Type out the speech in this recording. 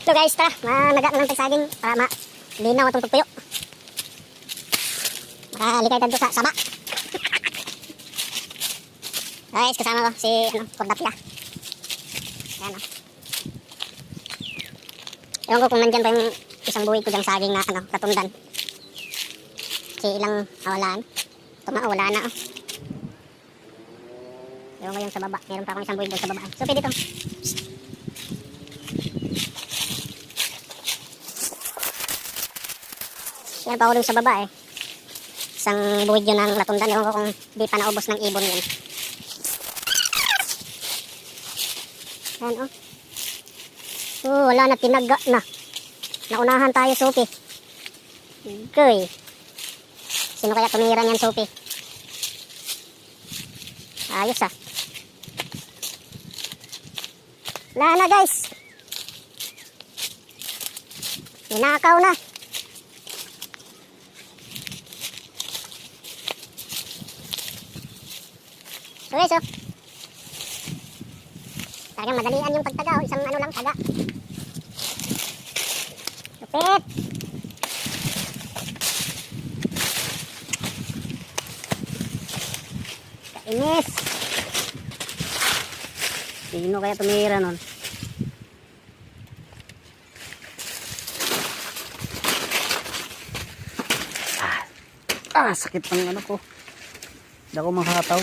So guys, tara, managa na lang tag saging para ma linaw atong pagpuyo. Makalikay tadto sa saba. guys, kasama ko si ano, Kordapia. Yan o. Ewan ko kung nandyan pa yung isang buwig ko diyang saging na ano, katundan. Kasi ilang awalaan. Nga, wala na. Oh. Ewan ko yung sa baba. Meron pa akong isang buwig doon sa baba. So, pwede ito. Yan pa ako sa baba eh. Isang buwig yun ng latundan. Ewan ko kung di pa naubos ng ibon yun. Yan oh. Oh, wala na tinaga na. Naunahan tayo, Sophie. Okay. Sino kaya tumira niyan, Sophie? Ayos ah. Wala na guys. Ninakaw na. So guys, oh. Talagang madalian yung pagtaga, oh. isang ano lang taga. Lupit. Kainis. Sino kaya tumira nun? Ah, ah sakit ng ano ko. Hindi ako makataw.